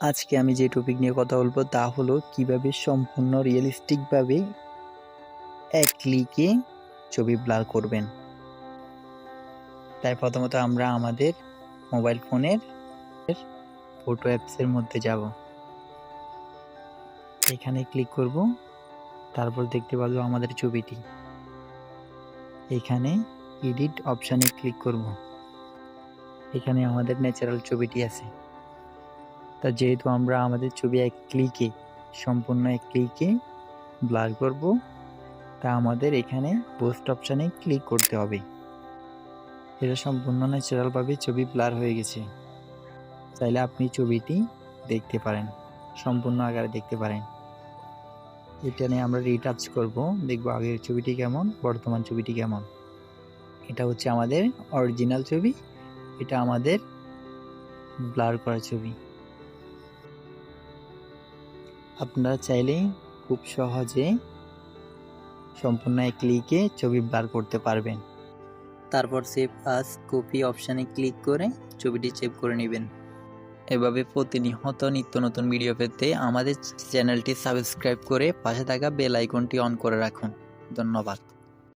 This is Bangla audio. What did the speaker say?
আজকে আমি যে টপিক নিয়ে কথা বলব তা হলো কীভাবে সম্পূর্ণ রিয়েলিস্টিকভাবে এক ক্লিকে ছবি ব্লার করবেন। তাই প্রথমত আমরা আমাদের মোবাইল ফোনের ফটো অ্যাপসের মধ্যে যাব। এখানে ক্লিক করব, তারপর দেখতে পাবো আমাদের ছবিটি। এখানে এডিট অপশানে ক্লিক করব। এখানে আমাদের ন্যাচারাল ছবিটি আছে। তা যেহেতু আমরা আমাদের ছবি এক ক্লিকে সম্পূর্ণ এক ক্লিকে ব্লার করব, তা আমাদের এখানে পোস্ট অপশানে ক্লিক করতে হবে। এটা সম্পূর্ণ ন্যাচারালভাবে ছবি ব্লার হয়ে গেছে। চাইলে আপনি ছবিটি দেখতে পারেন, সম্পূর্ণ আকারে দেখতে পারেন। এটা নিয়ে আমরা রিটাচ করব, দেখব আগের ছবিটি কেমন, বর্তমান ছবিটি কেমন। এটা হচ্ছে আমাদের অরিজিনাল ছবি, এটা আমাদের ব্লার করা ছবি। আপনারা চাইলে খুব সহজে সম্পূর্ণ এক ক্লিকে ছবি বার করতে পারবেন। তারপর সেভ আস কপি অপশানে ক্লিক করে ছবিটি সেভ করে নেবেন। এভাবে প্রতিনিয়ত নিত্য নতুন ভিডিও পেতে আমাদের চ্যানেলটি সাবস্ক্রাইব করে পাশে থাকা বেল আইকনটি অন করে রাখুন। ধন্যবাদ।